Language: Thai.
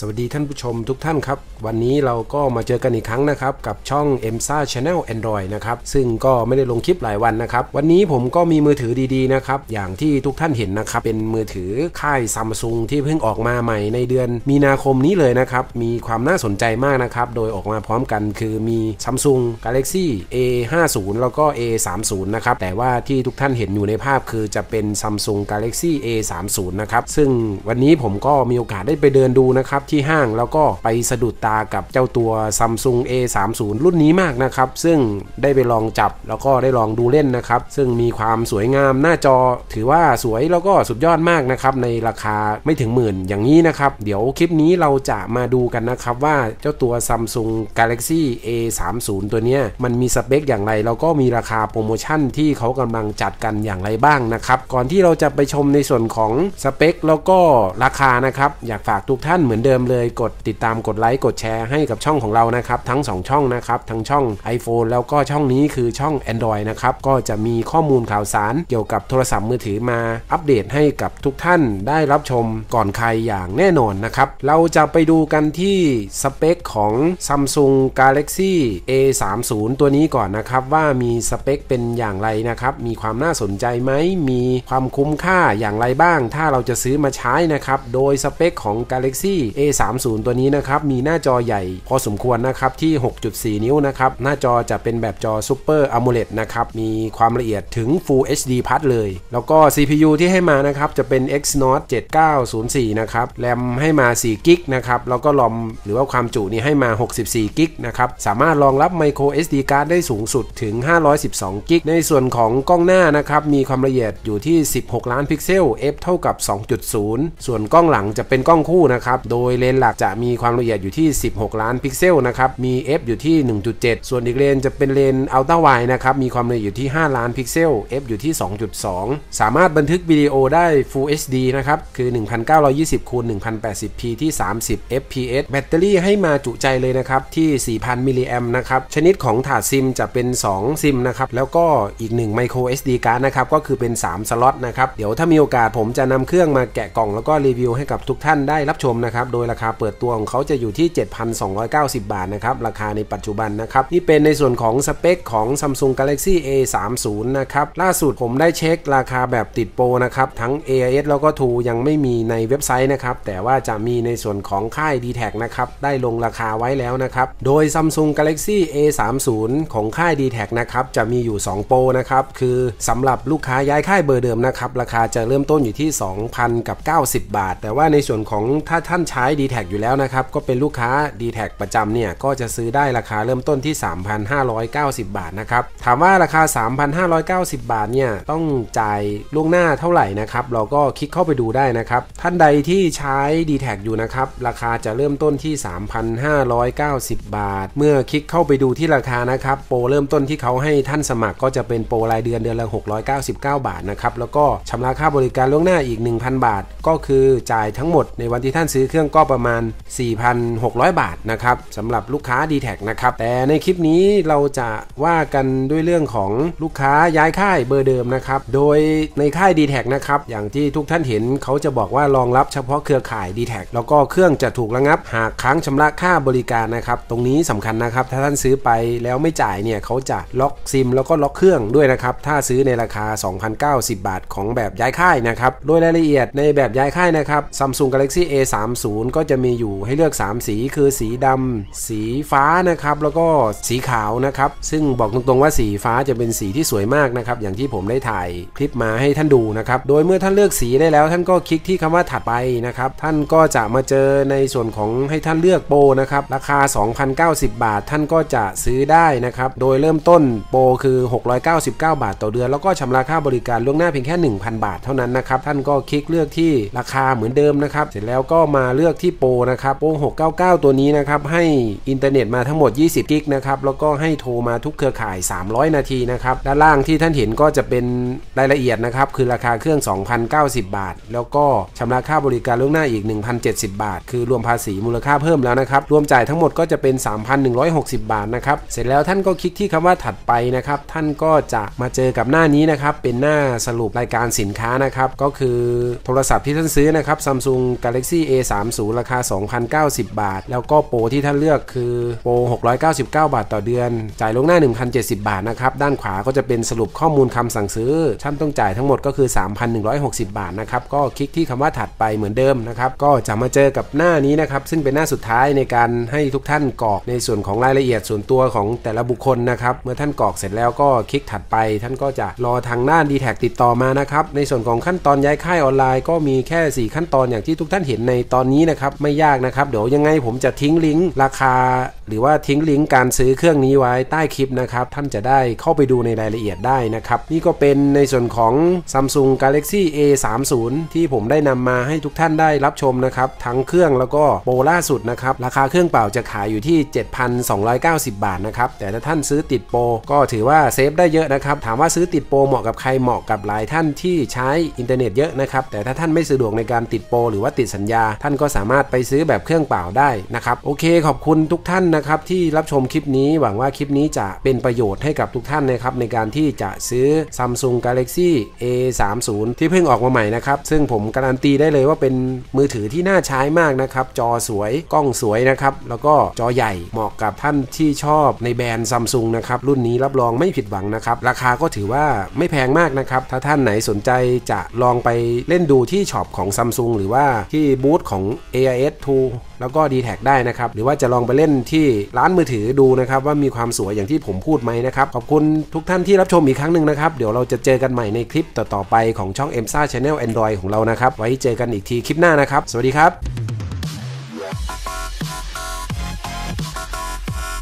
สวัสดีท่านผู้ชมทุกท่านครับ วันนี้เราก็มาเจอกันอีกครั้งนะครับ กับช่อง e m s a Channel Android นะครับ ซึ่งก็ไม่ได้ลงคลิปหลายวันนะครับ วันนี้ผมก็มีมือถือดีๆนะครับ อย่างที่ทุกท่านเห็นนะครับ เป็นมือถือค่ายซัมซุงที่เพิ่งออกมาใหม่ในเดือนมีนาคมนี้เลยนะครับ มีความน่าสนใจมากนะครับ โดยออกมาพร้อมกันคือมี Samsung Galaxy A50 แล้วก็ A30 นะครับ แต่ว่าที่ทุกท่านเห็นอยู่ในภาพคือจะเป็น Samsung Galaxy A30 นะครับซึ่งวันนี้ผมก็มีโอกาสได้ไปเดินดูนะครับที่ห้าง แล้วก็ไปสะดุดตากับเจ้าตัว Samsung A30 รุ่นนี้มากนะครับ ซึ่งได้ไปลองจับแล้วก็ได้ลองดูเล่นนะครับ ซึ่งมีความสวยงามหน้าจอถือว่าสวยแล้วก็สุดยอดมากนะครับ ในราคาไม่ถึงหมื่นอย่างนี้นะครับ เดี๋ยวคลิปนี้เราจะมาดูกันนะครับว่าเจ้าตัว Samsung Galaxy A30 ตัวเนี้ยมันมีสเปคอย่างไร แล้วก็มีราคาโปรโมชั่นที่เขากำลังจัดกันอย่างไรบ้างนะครับก่อนที่เราจะไปชมในส่วนของสเปคแล้วก็ราคานะครับอยากฝากทุกท่านเหมือนเดิมเลยกดติดตามกดไลค์กดแชร์ให้กับช่องของเรานะครับ ทั้ง 2 ช่องนะครับทั้งช่อง iPhone แล้วก็ช่องนี้คือช่อง Android นะครับก็จะมีข้อมูลข่าวสารเกี่ยวกับโทรศัพท์มือถือมาอัปเดตให้กับทุกท่านได้รับชมก่อนใครอย่างแน่นอนนะครับเราจะไปดูกันที่สเปคของ Samsung Galaxy A30 ตัวนี้ก่อนนะครับว่ามีสเปคเป็นอย่างไรนะครับมีความน่าสนใจไหมมีความคุ้มค่าอย่างไรบ้าง ถ้าเราจะซื้อมาใช้นะครับโดยสเปคของ Galaxy A30 ตัวนี้นะครับมีหน้าจอใหญ่พอสมควรนะครับที่ 6.4 นิ้วนะครับหน้าจอจะเป็นแบบจอ Super AMOLED นะครับมีความละเอียดถึง Full HD Plus เลย แล้วก็ CPU ที่ให้มานะครับจะเป็น Exynos 7904นะครับแรมให้มา4กิกนะครับแล้วก็ลอมหรือว่าความจุนี่ให้มา 64กิกนะครับสามารถรองรับ Micro SD card ได้สูงสุดถึง 512กิกในส่วนของกล้องหน้านะครับมีความละเอียดอยู่ที่ 16 ล้านพิกเซล f เท่ากับ 2.0 ส่วนกล้องหลังจะเป็นกล้องคู่นะครับโดยเลนส์หลักจะมีความละเอียดอยู่ที่ 16 ล้านพิกเซลนะครับมี f อยู่ที่ 1.7 ส่วนอีกเลนจะเป็นเลนอัลตร้าไวนะครับมีความละเอียดอยู่ที่ 5 ล้านพิกเซล f อยู่ที่ 2.2 สามารถบันทึกวิดีโอได้ Full HD นะครับคือ 1920คูณ 1080p ที่ 30 fps แบตเตอรี่ให้มาจุใจเลยนะครับที่ 4,000 มิลลิแอมนะครับชนิดของถาดซิมจะเป็น 2 ซิมนะครับแล้วก็อีก1 micro SD card นะครับก็คือเป็น 3 สล็อตนะครับเดี๋ยวถ้ามีโอกาสผมจะนำเครื่องมาแกะกล่องแล้วก็รีวิวให้กับทุกท่านได้รับชมนะครับโดยราคาเปิดตัวของเขาจะอยู่ที่ 7,290 บาทนะครับ ราคาในปัจจุบันนะครับ นี่เป็นในส่วนของสเปคของ Samsung Galaxy A30 นะครับ ล่าสุดผมได้เช็คราคาแบบติดโปรนะครับ ทั้ง AIS แล้วก็ True ยังไม่มีในเว็บไซต์นะครับ แต่ว่าจะมีในส่วนของค่าย d t แทนะครับ ได้ลงราคาไว้แล้วนะครับ โดย Samsung Galaxy A30 ของค่าย d t แทนะครับ จะมีอยู่ 2 โปรนะครับ คือสำหรับลูกค้าย้ายค่ายเบอร์เดิมนะครับ ราคาจะเริ่มต้นอยู่ที่ 2,000กับ90 บาท แต่ว่าในส่วนของถ้าท่านใช้ d t แทอยู่แล้วนะครับ ก็เป็นลูกค้า d t แทประจำเนี่ย ก็จะซื้อได้ราคาเริ่มต้นที่ 3,590 บาทนะครับ ถามว่าราคา 3,590 บาทเนี่ย ต้องจ่ายล่วงหน้าเท่าไหร่นะครับ เราก็คลิกเข้าไปดูได้นะครับ ท่านใดที่ใช้ d t แทอยู่นะครับ ราคาจะเริ่มต้นที่ 3,590 บาท เมื่อคลิกเข้าไปดูที่ราคานะครับ โปรเริ่มต้นที่เขาให้ท่านสมัครก็จะเป็นโปรรายเดือนเดือนละ 699 บาทนะครับ แล้วก็ชำระค่าบริการล่วงหน้าอีก 1,000 บาท ก็คือจ่ายทั้งหมดในวันที่ท่านซื้อเครื่องก็ประมาณ 4,600 บาทนะครับสำหรับลูกค้า d t แทนะครับ แต่ในคลิปนี้เราจะว่ากันด้วยเรื่องของลูกค้าย้ายค่ายเบอร์เดิมนะครับ โดยในค่าย d t แทนะครับ อย่างที่ทุกท่านเห็นเขาจะบอกว่ารองรับเฉพาะเครือข่าย d t แทแล้วก็เครื่องจะถูกระงับ หากค้างชำระค่าบริการนะครับ ตรงนี้สำคัญนะครับ ถ้าท่านซื้อไปแล้วไม่จ่ายเนี่ยเขาจะล็อกซิม แล้วก็ล็อกเครื่องด้วยนะครับ ถ้าซื้อในราคา 2,090 บาท ของแบบย้ายค่ายนะครับ โดยรายละเอียดในแบบย้ายค่ายนะครับ Samsung Galaxy A30 ก็จะมีอยู่ให้เลือก 3 สีคือสีดำสีฟ้านะครับ แล้วก็สีขาวนะครับ ซึ่งบอกตรงๆว่าสีฟ้าจะเป็นสีที่สวยมากนะครับ อย่างที่ผมได้ถ่ายคลิปมาให้ท่านดูนะครับ โดยเมื่อท่านเลือกสีได้แล้ว ท่านก็คลิกที่คำว่าถัดไปนะครับ ท่านก็จะมาเจอในส่วนของให้ท่านเลือกโปรนะครับ ราคา 2,090 บาท ท่านก็จะซื้อได้นะครับ โดยเริ่มต้นโปรคือ 699 บาทต่อเดือน แล้วก็ชำระค่าบริการล่วงหน้าเพียงแค่ 1,000 บาทเท่านั้นนะครับ ท่านก็คลิกเลือกที่ราคาเหมือนเดิมนะครับ เสร็จแล้วก็มาเลือกที่โปรนะครับโปร699 ตัวนี้นะครับให้อินเทอร์เน็ตมาทั้งหมด 20 กิกนะครับแล้วก็ให้โทรมาทุกเครือข่าย 300 นาทีนะครับด้านล่างที่ท่านเห็นก็จะเป็นรายละเอียดนะครับคือราคาเครื่อง 2,090 บาท แล้วก็ชำระค่าบริการล่วงหน้าอีก 1,070 บาท คือรวมภาษีมูลค่าเพิ่มแล้วนะครับรวมจ่ายทั้งหมดก็จะเป็น 3,160 บาทนะครับเสร็จแล้วท่านก็คลิกที่คำว่าถัดไปนะครับท่านก็จะมาเจอกับหน้านี้นะครับเป็นหน้าสรุปรายการสินค้านะครับก็คือโทรศัพท์ที่ท่านซื้อนะครับ Samsung Galaxy ราคา 2,090 บาท แล้วก็โปรที่ท่านเลือกคือโปร 699 บาทต่อเดือน จ่ายล่วงหน้า 1,070 บาทนะครับ ด้านขวาก็จะเป็นสรุปข้อมูลคำสั่งซื้อท่านต้องจ่ายทั้งหมดก็คือ 3,160 บาทนะครับ ก็คลิกที่คำว่าถัดไปเหมือนเดิมนะครับ ก็จะมาเจอกับหน้านี้นะครับ ซึ่งเป็นหน้าสุดท้ายในการให้ทุกท่านกรอกในส่วนของรายละเอียดส่วนตัวของแต่ละบุคคลนะครับ เมื่อท่านกรอกเสร็จแล้วก็คลิกถัดไป ท่านก็จะรอทางด้าน d t แทติดต่อมานะครับ ในส่วนของขั้นตอนย้ายค่ายออนไลน์ก็มีแค่ 4 ขั้นตอนอย่างที่ทุกท่านเห็นในตอนนี้นะครับไม่ยากนะครับ เดี๋ยวยังไงผมจะทิ้งลิงก์ราคา หรือว่าทิ้งลิงก์การซื้อเครื่องนี้ไว้ใต้คลิปนะครับ ท่านจะได้เข้าไปดูในรายละเอียดได้นะครับ นี่ก็เป็นในส่วนของ Samsung Galaxy A30 ที่ผมได้นำมาให้ทุกท่านได้รับชมนะครับ ทั้งเครื่องแล้วก็โปรล่าสุดนะครับ ราคาเครื่องเปล่าจะขายอยู่ที่ 7,290 บาทนะครับ แต่ถ้าท่านซื้อติดโปรก็ถือว่าเซฟได้เยอะนะครับ ถามว่าซื้อติดโปรเหมาะกับใครเหมาะกับหลายท่านที่ใช้อินเทอร์เน็ตเยอะนะครับ แต่ถ้าท่านไม่สะดวกในการติดโปรหรือว่าติดสัญญา ท่านก็สามารถไปซื้อแบบเครื่องเปล่าได้นะครับโอเค ขอบคุณทุกท่านนะครับที่รับชมคลิปนี้หวังว่าคลิปนี้จะเป็นประโยชน์ให้กับทุกท่านนะครับในการที่จะซื้อ Samsung Galaxy A30 ที่เพิ่งออกมาใหม่นะครับซึ่งผมการันตีได้เลยว่าเป็นมือถือที่น่าใช้มากนะครับจอสวยกล้องสวยนะครับแล้วก็จอใหญ่เหมาะกับท่านที่ชอบในแบรนด์ซัมซุงนะครับรุ่นนี้รับรองไม่ผิดหวังนะครับราคาก็ถือว่าไม่แพงมากนะครับถ้าท่านไหนสนใจจะลองไปเล่นดูที่ช็อปของซัมซุงหรือว่าที่บูธของ AIS 2แล้วก็ d t แทได้นะครับ หรือว่าจะลองไปเล่นที่ร้านมือถือดูนะครับ ว่ามีความสวยอย่างที่ผมพูดไหมนะครับ ขอบคุณทุกท่านที่รับชมอีกครั้งหนึ่งนะครับ เดี๋ยวเราจะเจอกันใหม่ในคลิปต่อๆไปของช่อง e m s a Channel Android ของเรานะครับ ไว้เจอกันอีกทีคลิปหน้านะครับ สวัสดีครับ